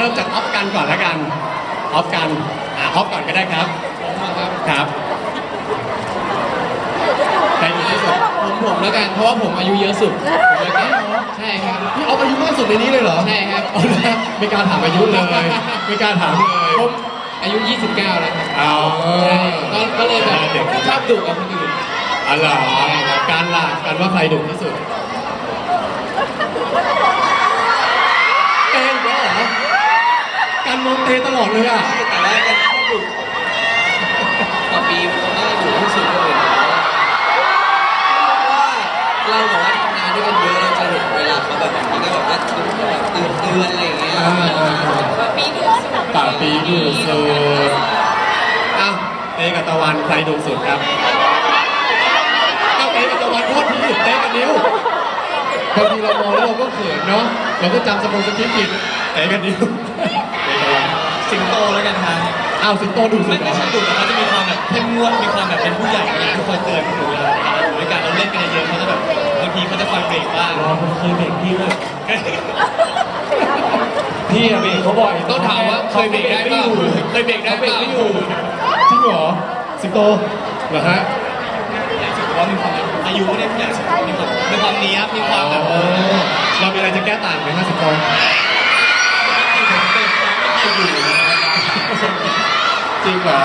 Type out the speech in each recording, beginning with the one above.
เริ่มจากออฟกันก่อนแล้วกันออฟกันอะออฟก่อนก็ได้ครับผมอะครับครับใครดีที่สุดผมผมแล้วกันเพราะว่าผมอายุเยอะสุดผมเลยแก่ใช่ครับพี่ออฟอายุมากสุดในนี้เลยเหรอใช่ครับเอาละไม่กล้าถามอายุเลยไม่กล้าถามเลยผมอายุ 29 แล้วครับเอาใช่ก็ก็เลยแบบเด็กชอบดุกับคนอื่นอะไรอการล่ะการว่าใครดุที่สุดเตงเหรอการ มองเตตลอดเลยอะแต่ว่าก็ชอบดุต่อปีมันก็น่าจะดุที่สุดเลยเพราะว่าเราบอกว่าทำงานด้วยกันเยอะเราจะเห็นเวลาเขาแบบบางทีก็แบบว่าดุแบบเตือนเตือนอะไรอย่างเงี้ยอ่าอ่าอ่าปีเดือนปากปีดูสุดอ้าวเตกับตะวันใครดุสุดครับอ้าวเตกับตะวันโทษทีเตกับนิ้วบางทีเรามองแล้วเราก็เขินเนาะเราก็จำสมองสคริปต์ผิดเตกับนิ้วเตกับตะวัน สิงโตแล้วกันครับอ้าวสิงโตดุสุไม่ดเหรไม่อใช่ดุแต่เขาจะมีความแบบเข้มงวดมีความแบบเป็นผู้ใหญ่ไงทุกคนเตือนพวกหนูเวลาเราอยู่ด้วยกันเราเล่นกันเยอะๆเขาจะแบบบางทีเขาจะคอยเบรกบ้างเราเคยเบรกพี่ด้วยพี่อะเบรกเขาบ่อยต้องถามว่าเคยเบรกได้เปล่าเคยเบรกได้เปล่าไม่อยู่จริงเหรอสิงโตเหรอฮะรู้สึกว่ามีความอายุเนี่ยผู้ใหญ่สุดมีความมีความเนี้ยบมีความแบบอ๋อเรามีอะไรจะแก้ต่างไหมฮะสิงโต จริงเหรอ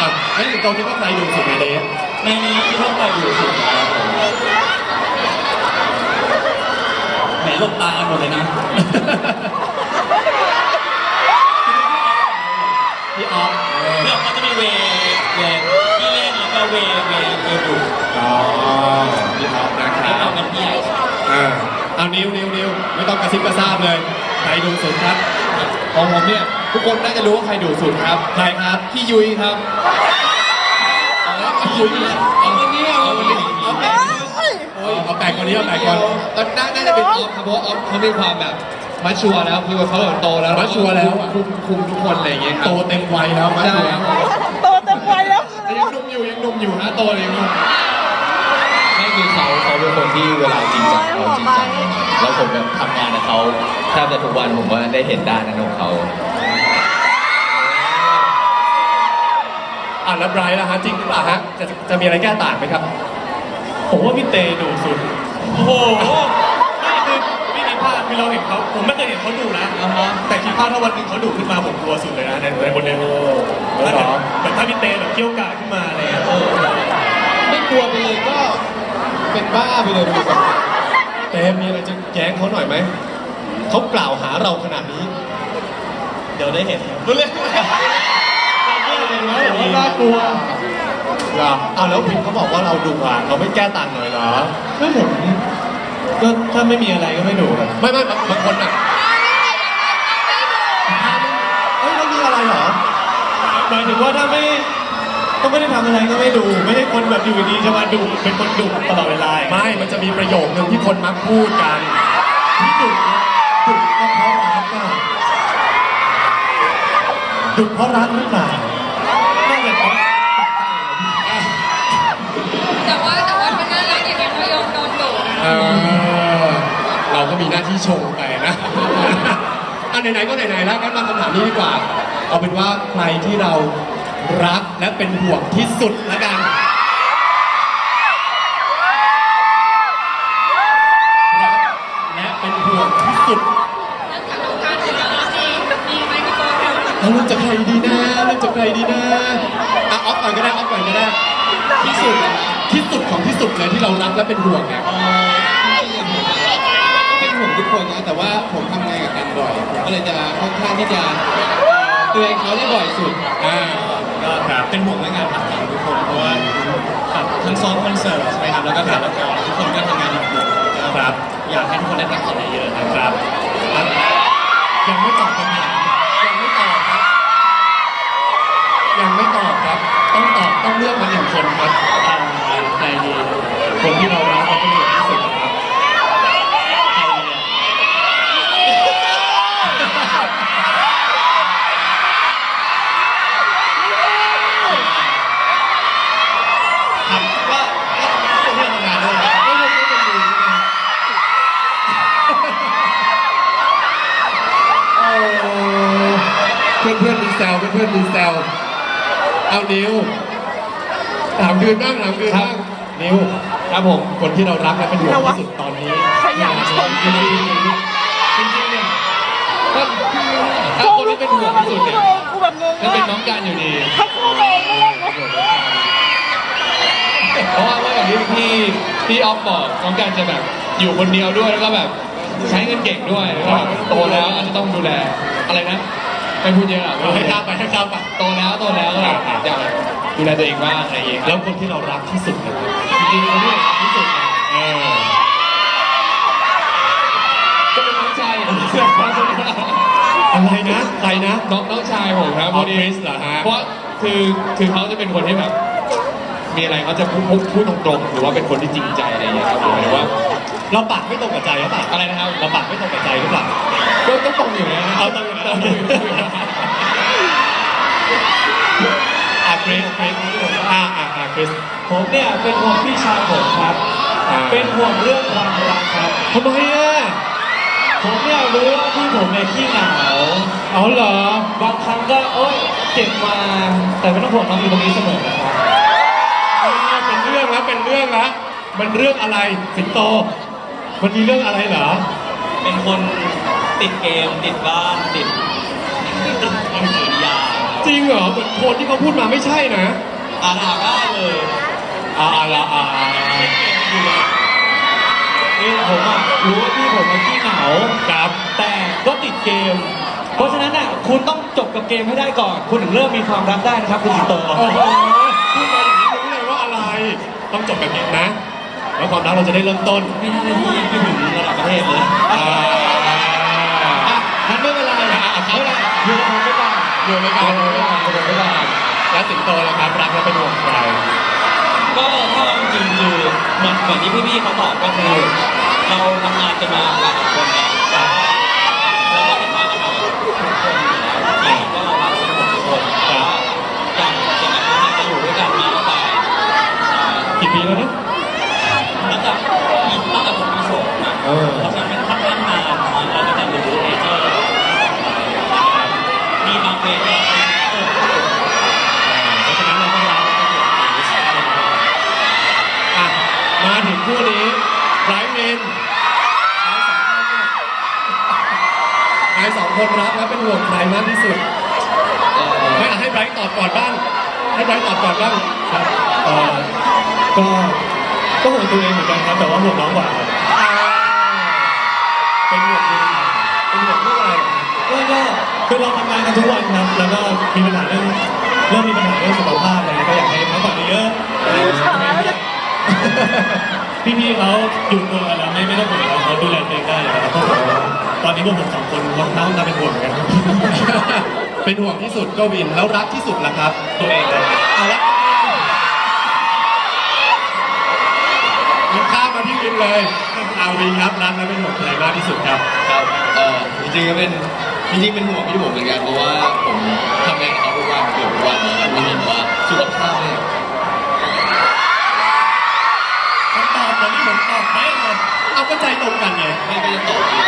อะงั้นสิงโตคิดว่าใครดุสุดในนี้ในนี้ที่ต้องไปอยู่สุดครับแหมหลบตากันหมดเลยนะ พี่ออฟเออเดี๋ยวเขาจะมีเวเวที่เล่นแล้วก็เวเวเวดุอ๋อพี่ออฟนะคให้รัเราบ เป็นพี่ใหญ่อ่าเอานิ้วนิ้วนิ้วไม่ต้องกระซิบกระซาบเลยใครดุสุดครับของผมเนี่ย ทุกคนน่าจะรู้ว่าใครดุสุดครับ ใครครับ พี่ยุ้ยครับเอาละพี่ยุ้ยเอาวันนี้เอาวันนี้เอาแปลกโอ้ยเอาแปลกกว่านี้เอาแปลกกว่าตอนน่าน่าจะเป็นออฟครับเพราะว่าออฟเขามีความแบบมัชชัวร์แล้วคือว่าเขาแบบโตแล้วมัชชัวร์แล้วอะ คุมคุมทุกคนอะไรอย่างเงี้ยครัโตเต็มวัยแล้วมั้ยใช่ครับโตเต็มวัยแล้วแต่ยังหนุ่มอยู่ยังหนุ่มอยู่นะโตเลยยังหนุ่มไม่คือเขาเขาเป็นคนที่เวลาจริงจังเขาจริงจังแล้วผมแบบทำงานกับเขาแทบจะทุกวันผมว่าได้เห็นด้านนั้นของเขา อะแล้วไบรท์ล่ะฮะจริงหรือเปล่าฮะจะจะมีอะไรแก้ต่างไหมครับ ผมว่าพี่เตดุสุด โอ้โห นี่คือไม่มีพลาดคือเราเห็นเขาผมไม่เคยเห็นเขาดุนะ แต่คิดว่าถ้าวันหนึ่งเขาดุขึ้นมาผมกลัวสุดเลยนะในในบนเดนถ้าแบบแบบถ้าพี่เตแบบเกี้ยวกาดขึ้นมาอะไรเงี้ยเออไม่กลัวไปเลยก็เป็นบ้าไปเลยดีกว่าเต้มีอะไรจะแย้งเขาหน่อยไหม เขากล่าวหาเราขนาดนี้ เดี๋ยวได้เห็น รู้เลย น่ากลัวเหรออาแล้วพิมเขาบอกว่าเราดุอะเราไม่แก้ต่างหน่อยเหรอ ก็ผมก็ถ้าไม่มีอะไรก็ไม่ดุอะไม่ไม่บางคนอะเฮ้ยแล้วมีอะไรเหรอหมายถึงว่าถ้าไม่ก็ไม่ได้ทำอะไรก็ไม่ดุไม่ใช่คนแบบอยู่ดีๆจะมาดุเป็นคนดุตลอดเวลาไม่ มันจะมีประโยคนึงที่คนมักพูดกันที่ดุเนี่ยดุก็เพราะรักอะดุเพราะรักหรือเปล่า มีหน้าที่ชงไปนะอะไหนๆก็ไหนๆแล้วงั้นมาคำถามนี้ดีกว่า เอาเป็นว่าใครที่เรารักและเป็นห่วงที่สุดละกันรักและเป็นห่วงที่สุดแล้วกับน้องการถึงแล้วมีมีไหมพี่โก้เร็วเราเริ่มจากใครดีนะเริ่มจากใครดีนะอะออฟก่อนก็ได้ออฟก่อนก็ได้ที่สุดที่สุดของที่สุดเลยที่เรารักและเป็นห่วงเนี่ย เออจริงๆผมก็เป็นห่วงทุกคนนะแต่ว่าผมทำงานกับ ก็เลยจะค่อนข้างที่จะเตือนเขาได้บ่อยสุดอ่าก็ครับเป็นห่วงเรื่องงานพักผ่อนทุกคนเพราะว่าแบบทั้งซ้อมคอนเสิร์ตใช่ไหมครับแล้วก็ถ่ายละครทุกคนก็ทำงานหนักหน่วงครับ อยากให้ทุกคนได้พักผ่อนเยอะๆนะครับยังไม่ตอบคำถามยังไม่ตอบครับ ยังไม่ตอบครับ ต้องตอบต้องเลือกมาหนึ่งคนครับ พื่อนดูแซวเอานิวถามคืนบ้างถามคืนบ้างนิวครับผมคนที่เรารักและเป็นห่วงที่สุดตอนนี้ขยันชมจริงๆจริงๆเนี่ยถ้าถ้าคนที่เป็นห่วงที่สุดเนี่ยกูแบบงงก็เป็นน้องการอยู่ดีให้กูเองไม่เล่นนะเพราะว่าเมื่ออย่างที่พี่พี่ออฟบอกน้องการจะแบบอยู่คนเดียวด้วยแล้วก็แบบใช้เงินเก่งด้วยแล้วก็แบบโตแล้วอาจจะต้องดูแลอะไรนะ ไม่พูดเยอะอะเราให้ข้ามไปให้ข้ามไปโตแล้วโตแล้วก็แบบอยากดูแลตัวเองบ้างอะไรอย่างเงี้ยแล้วคนที่เรารักที่สุดนะครับจริงๆคนที่เรารักที่สุดเนี่ยเออก็เป็นน้องชายอะไรนะใครนะน้องน้องชายผมครับอ๋อพอดีคริสเหรอฮะ เพราะคือคือเขาจะเป็นคนที่แบบ มีอะไรเขาจะพูดพูดพูดตรงๆหรือว่าเป็นคนที่จริงใจอะไรอย่างเงี้ยครับผมหมายถึงว่า เราปากไม่ตรงกับใจหรือเปล่าอะไรนะครับเราปากไม่ตรงกับใจหรือเปล่าก็ก็ตรงอยู่นะเอาตรงอยู่นะโอเคอะคริสคริสอะอะอะคริสผมเนี่ยเป็นห่วงพี่ชายผมครับ อ่าเป็นห่วงเรื่องความรักครับ ทำไมอะผมเนี่ยรู้ว่าพี่ผมเนี่ยขี้เหงาเอาเหรอบางครั้งก็โอ๊ยเจ็บมา แต่ไม่ต้องห่วงน้องอยู่ตรงนี้เสมอนะครับ อ่าเป็นเรื่องแล้วเป็นเรื่องแล้วมันเรื่องอะไรสิงโต มันมีเรื่องอะไรเหรอ เป็นคนติดเกม ติดบ้านติดติดหนังสือยาจริงเหรอเหมือนโคนที่เขาพูดมาไม่ใช่นะอ่านอ่านได้เลยอ่าละอ่านี่ผมอะรู้ว่าพี่ผมมันขี้เหงาครับ แต่ก็ติดเกม เพราะฉะนั้นอะคุณต้องจบกับเกมให้ได้ก่อน คุณถึงเริ่มมีความรักได้นะครับ คุณสิงโตโอ้โหพูดมาอย่างนี้รู้เลยว่าอะไร ต้องจบแบบนี้นะ แล้วความรักเราจะได้เริ่มต้นไม่ได้ที่ยังไม่ถึงระดับประเทศเลยอ่าอะงั้นไม่เป็นไรอะอะครับไม่เป็นไรโยนผมไปก่อนอยู่ในการอยู่ในการอยู่ในการแล้วสิงโตล่ะครับรักแล้วเป็นห่วงใครก็ถ้าเอาจริงๆคือเหมือนเหมือนที่พี่ๆเขาบอกก็คือ เราทำงานกันมาหลายคนเนี่ยเราก็ทำงานกันมาทุกคนอยู่แล้วที่ก็เรารักกันหมดทุกคนแต่ว่าอย่างอย่างนั้นเนี่ยจะอยู่ด้วยกันมาตั้งแต่ใช่ กี่ปีแล้วนะ ตั้งแต่มีตั้งแต่ผมมีโสดนะ เออเพราะฉะนั้นมันค่อนข้างนานเราก็จะรู้เอเจอร์มีบางเพลงที่เออเพราะฉะนั้นเราต้องรักแล้วก็ห่วงใครอะมาถึงคู่นี้ไบรท์วินใครสองคนรักและเป็นห่วงใครมากที่สุดไม่อะให้ไบรท์ตอบก่อนบ้างให้ไบรท์ตอบก่อนบ้างครับเอ่อก็ก็ห่วงตัวเองเหมือนกันครับ แต่ว่าห่วงน้องกว่าครับอ่า เป็นห่วงยังไงเป็นห่วงเรื่องอะไรอะก็ก็คือเราทำงานกันทุกวันครับ แล้วก็มีปัญหาเรื่องเริ่มมีปัญหาเรื่องสุขภาพอะไรเงี้ยก็อยากให้พักผ่อนเยอะพี่ๆเขาอยู่ตัวกันแล้วไม่ไม่ต้องห่วงเราเขาดูแลตัวเองได้เลยครับตอนนี้พวกผมสองคนค่อนข้างจะเป็นห่วงเหมือนกันครับเป็นห่วงที่สุดก็วินแล้วรักที่สุดล่ะครับ ตัวเองครับเอาละวินข้ามมาที่วินเลยเอา วินครับรักและเป็นห่วงใครมากที่สุดครับ ครับเออจริงๆก็เป็นจริงๆเป็นห่วงพี่ผมเหมือนกันเพราะว่าผมทำงานกับเขาทุกวันเกือบทุกวันนะครับก็เห็นว่าสุขภาพเนี่ยคำตอบตอนนี้ผมตอบไม่เลยเอาก็ใจตรงกันไงไม่ก็จะตอบอีก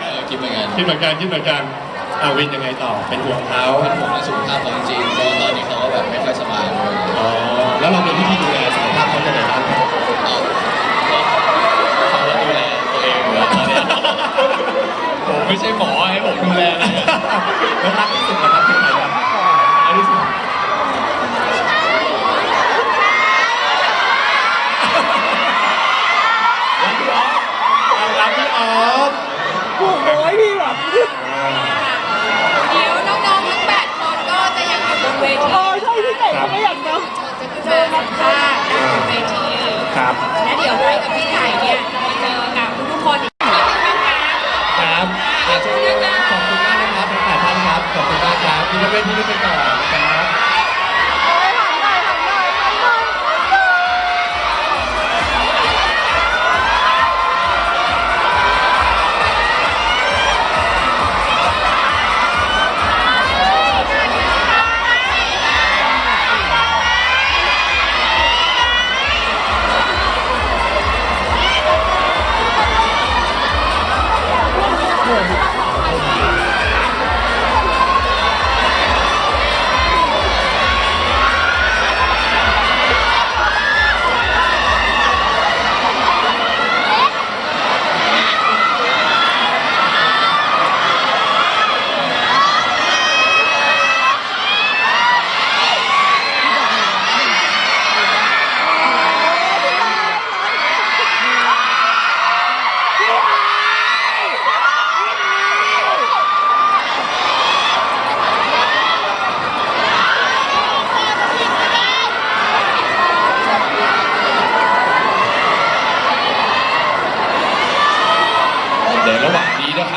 เออคิดเหมือนกันคิดเหมือนกันคิดเหมือนกันเอาวินยังไงต่อเป็นห่วงเขาเป็นห่วงในสุขภาพเขาจริงๆเพราะว่าตอนนี้เขาก็แบบไม่ค่อยสบายด้วยอ๋อแล้วเรามีวิธีดูแลสุขภาพเขายังไงบ้างครับ เขาก็ดูแลตัวเองอยู่แล้วตอนเนี้ยผมไม่ใช่หมอให้ผมดูแลนะ แล้ว รัก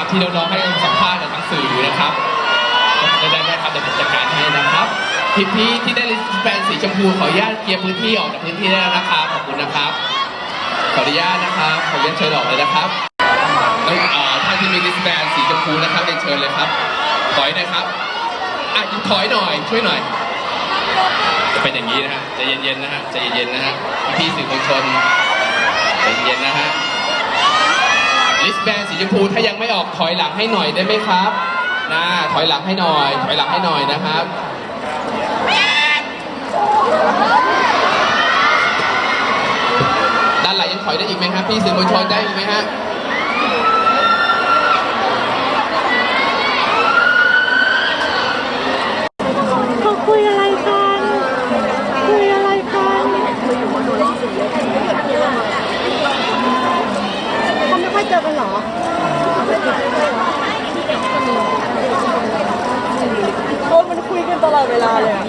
ที่น้องๆให้สัมภาษณ์กับทั้งสื่อนะครับได้ได้ได้ครับเดี๋ยวผมจัดการให้นะครับพี่พี่ๆที่ได้ลิสต์แบนสีชมพูขออนุญาตเคลียร์พื้นที่ออกจากพื้นที่ได้แล้วนะครับขอบคุณนะครับ ขออนุญาตนะครับขออนุญาตเชิญออกเลยนะครับแล้วเอ่อท่านที่มีลิสแบนสีชมพูนะครับเรียนเชิญเลยครับถอยนะครับอะถอยหน่อย ช่วยหน่อย จะเป็นอย่างนี้นะฮะใจเย็นๆนะฮะใจเย็นๆนะฮะพี่สื่อมวลชนใจเย็นๆนะฮะ ลิสแบนสีชมพูถ้ายังไม่ออกถอยหลังให้หน่อยได้ไหมครับนะถอยหลังให้หน่อย ถอยหลังให้หน่อยนะครับด้านหลังยังถอยได้อีกไหมครับพี่สื่อมวลชนได้อีกไหมฮะ เขาคุยอะไรกัน คุยอะไรกัน เขาไม่ค่อยเจอกันเหรอโอ้มันคุยกันตลอดเวลาเลยอะ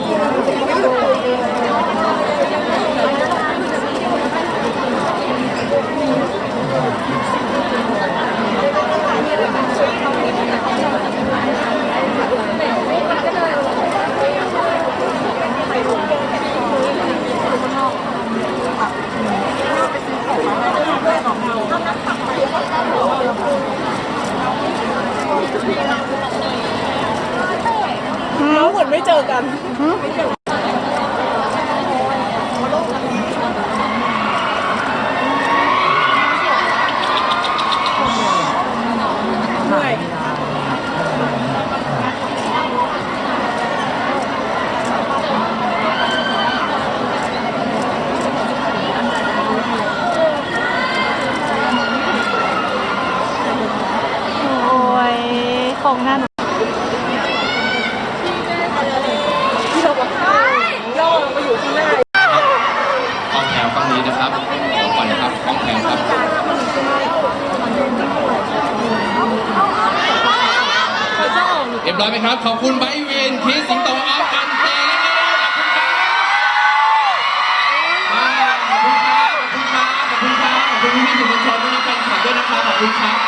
เขาเหมือน ไม่เจอกันเหนื่อยโอ้ยของหน้าหนูที่เราบอกเราอะมาอยู่ข้างหน้า กองแถวฝั่งนี้นะครับรอก่อนนะครับกองแถวครับ เร้อยไหมครับ ขอบคุณไบวินคิสสิงโตอัพกันเจและเนขอบคุณครับขอบคุณครับขอบคุณครับขอบคุณครับขอบคุณพี่ๆสื่อมวลชนด้วยนะแฟนคลับด้วยนะครับขอบคุณครับ